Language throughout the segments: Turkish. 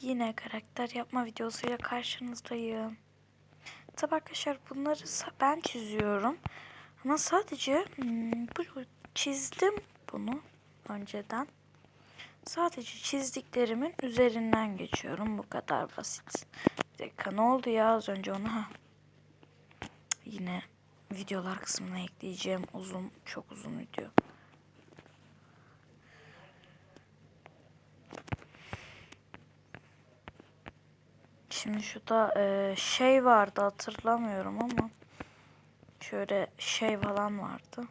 Yine karakter yapma videosuyla karşınızdayım. Tabi arkadaşlar bunları ben çiziyorum. Ama sadece hmm, bu çizdim bunu önceden. Sadece çizdiklerimin üzerinden geçiyorum. Bu kadar basit. Bir dakika ne oldu ya az önce onu ha. Yine videolar kısmına ekleyeceğim uzun çok uzun video. Şimdi şurada e, şey vardı hatırlamıyorum ama şöyle şey falan vardı.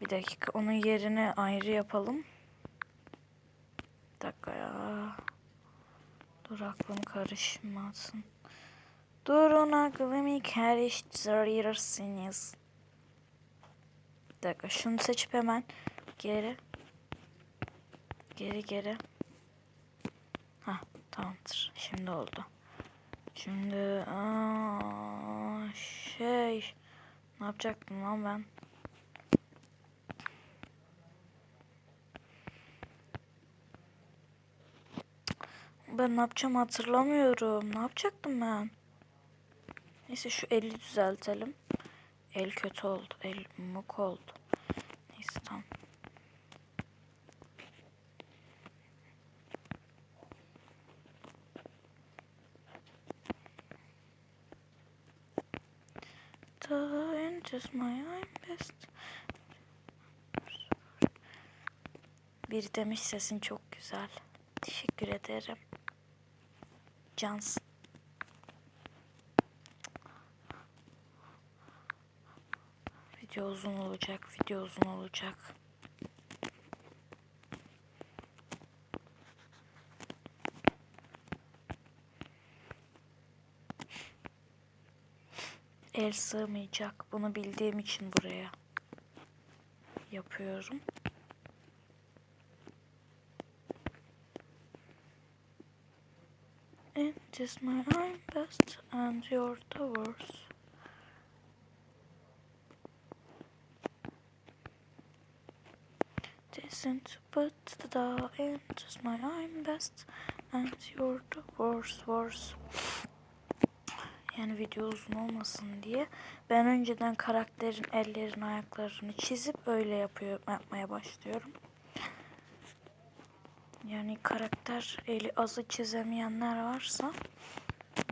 Bir dakika onun yerini ayrı yapalım. Bir dakika ya. Dur aklım karışmasın. Durun aklımı karıştırırsınız. Bir dakika şunu seçip hemen geri. Geri geri. Tamamdır. Şimdi oldu. Şimdi aa, şey ne yapacaktım lan ben? Ben ne yapacağım hatırlamıyorum. Ne yapacaktım ben? Neyse şu eli düzeltelim. El kötü oldu. El muk oldu. Neyse tamam. End is my I'm best. Bir demiş sesin çok güzel. Teşekkür ederim. Cansın. Video uzun olacak, video uzun olacak. El sığmayacak. Bunu bildiğim için buraya yapıyorum. It is my I'm best and worst. It isn't but the end is my I'm best and you're the worst worst. Yani video uzun olmasın diye ben önceden karakterin ellerini ayaklarını çizip öyle yapıyor yapmaya başlıyorum. Yani karakter eli azı çizemeyenler varsa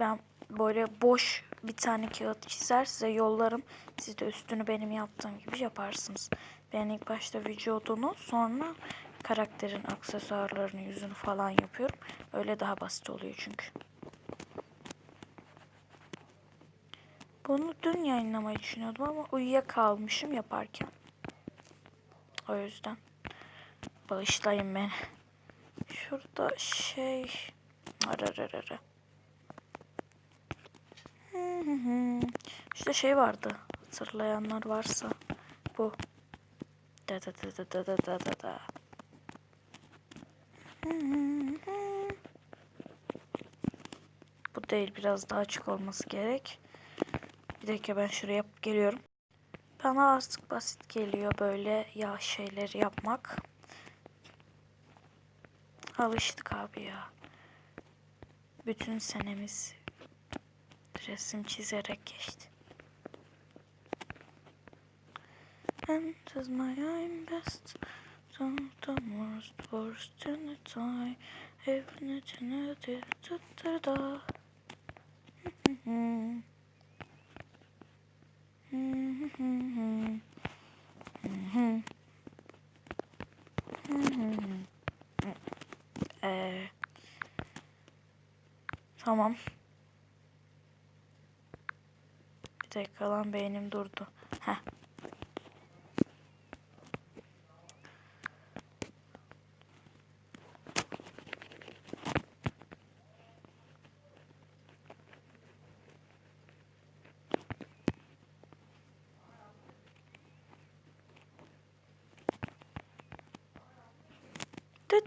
ben böyle boş bir tane kağıt çizer size yollarım. Siz de üstünü benim yaptığım gibi yaparsınız. Ben ilk başta vücudunu sonra karakterin aksesuarlarını yüzünü falan yapıyorum. Öyle daha basit oluyor çünkü. Bunu dün yayınlamayı düşünüyordum ama uyuyakalmışım yaparken. O yüzden bağışlayın beni. Şurada şey... Ara ara ara. İşte şey vardı. Hatırlayanlar varsa. Bu. Da da da da da da da da da. Bu değil biraz daha açık olması gerek. Bir dakika ben şuraya geliyorum. Bana artık basit geliyor böyle yağ şeyleri yapmak. Alıştık abi ya. Bütün senemiz resim çizerek geçti. And as my I'm best Some the worst worst in the time it da da da Ee, tamam. Bir dakika lan beynim durdu. Heh.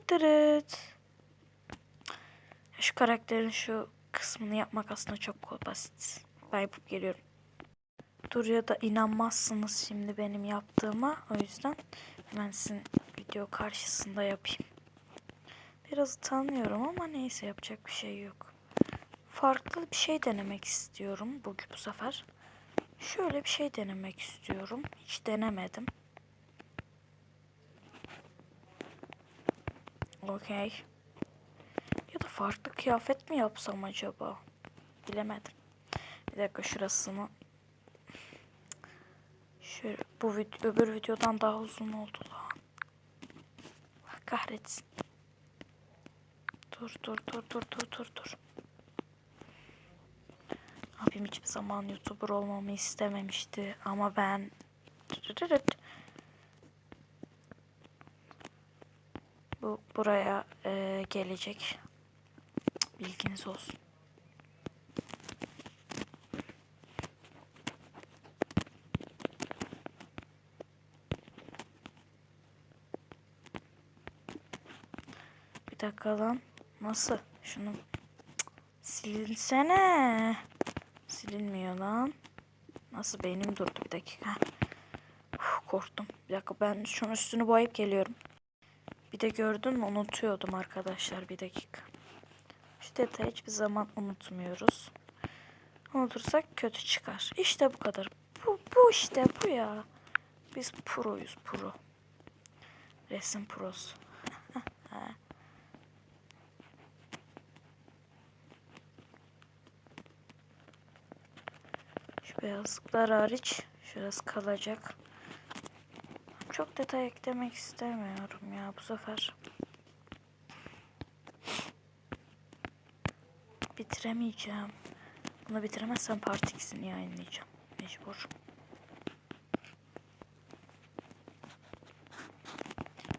Tırıt. Şu karakterin şu kısmını yapmak aslında çok basit. Ben yapıp geliyorum. Dur ya da inanmazsınız şimdi benim yaptığıma. O yüzden hemen sizin video karşısında yapayım. Biraz utanıyorum ama neyse yapacak bir şey yok. Farklı bir şey denemek istiyorum bugün bu sefer. Şöyle bir şey denemek istiyorum. Hiç denemedim. Okey. Farklı kıyafet mi yapsam acaba? Bilemedim. Bir dakika şurasını. Şöyle bu vid öbür videodan daha uzun oldu lan. Allah kahretsin. Dur dur dur dur dur dur dur. Abim hiçbir zaman YouTuber olmamı istememişti ama ben bu buraya e, gelecek. Bilginiz olsun. Bir dakika lan. Nasıl? Şunu silinsene. Silinmiyor lan. Nasıl beynim durdu bir dakika. Uf, korktum. Bir dakika ben şunun üstünü boyayıp geliyorum. Bir de gördün mü unutuyordum arkadaşlar bir dakika. Şu detayı hiçbir zaman unutmuyoruz. Unutursak kötü çıkar. İşte bu kadar. Bu, bu işte bu ya. Biz proyuz pro. Resim prosu. Şu beyazlıklar hariç şurası kalacak. Çok detay eklemek istemiyorum ya bu sefer. Bitiremeyeceğim. Bunu bitiremezsem part 2'sini yayınlayacağım. Mecbur.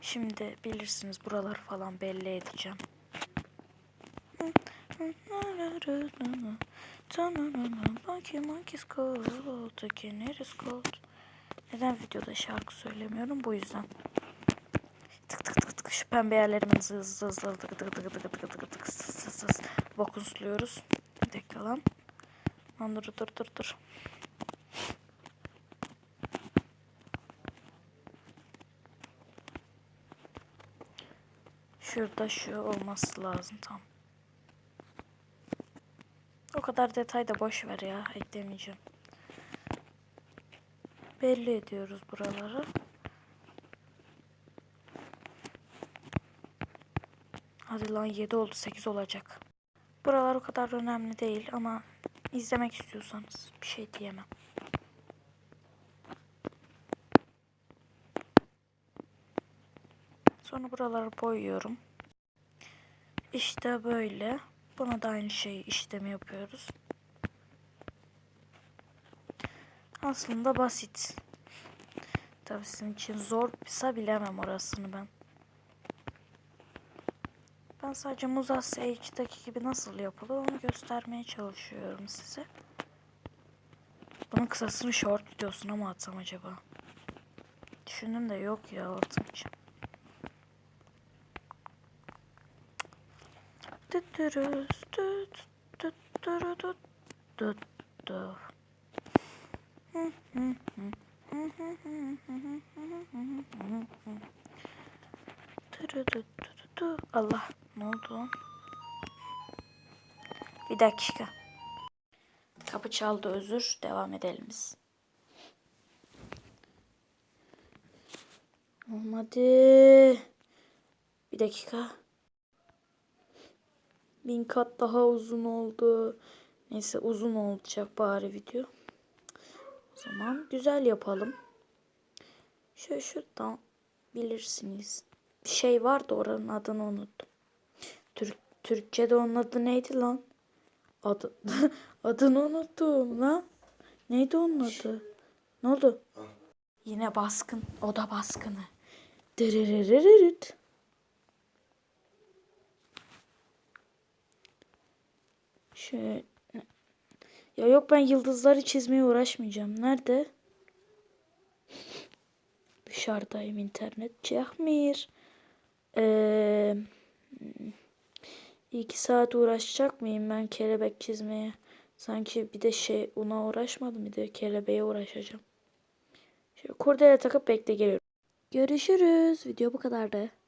Şimdi bilirsiniz buraları falan belli edeceğim. Neden videoda şarkı söylemiyorum bu yüzden. Tık tık tık tık şu pembe yerlerimi hızlı hızlı hızlı tık tık tık tık tık tık tık tık sıs sıs vakunsluyoruz. Bir dakika lan. Lan dur dur dur dur. Şurada şu olması lazım tam. O kadar detay da boş ver ya. Eklemeyeceğim. Belli ediyoruz buraları. Hadi lan 7 oldu 8 olacak. Buralar o kadar önemli değil ama izlemek istiyorsanız bir şey diyemem. Sonra buraları boyuyorum. İşte böyle. Buna da aynı şey işlemi yapıyoruz. Aslında basit. Tabii sizin için zorsa bilemem orasını ben. Ben sadece Muza Sage'daki gibi nasıl yapılır onu göstermeye çalışıyorum size. Bunun kısasını short videosuna mı atsam acaba? Düşündüm de yok ya atmayacağım. Tütürüz tüt tütürü tüt tüt tüt. Allah ne oldu? Bir dakika. Kapı çaldı özür. Devam edelim biz. Olmadı. Bir dakika. Bin kat daha uzun oldu. Neyse uzun olacak bari video. O zaman güzel yapalım. Şöyle şuradan bilirsiniz. Şey vardı oranın adını unuttum. Türk, Türkçe'de onun adı neydi lan? Adı, adını unuttum lan. Neydi onun adı? Ne oldu? Yine baskın. Oda baskını. Dırırırırırıt. Şöyle. Ya yok ben yıldızları çizmeye uğraşmayacağım. Nerede? Dışarıdayım internet çekmiyor. Ee, saat uğraşacak mıyım ben kelebek çizmeye? Sanki bir de şey ona uğraşmadım bir de kelebeğe uğraşacağım. Şöyle kurdele takıp bekle geliyorum. Görüşürüz. Video bu kadardı.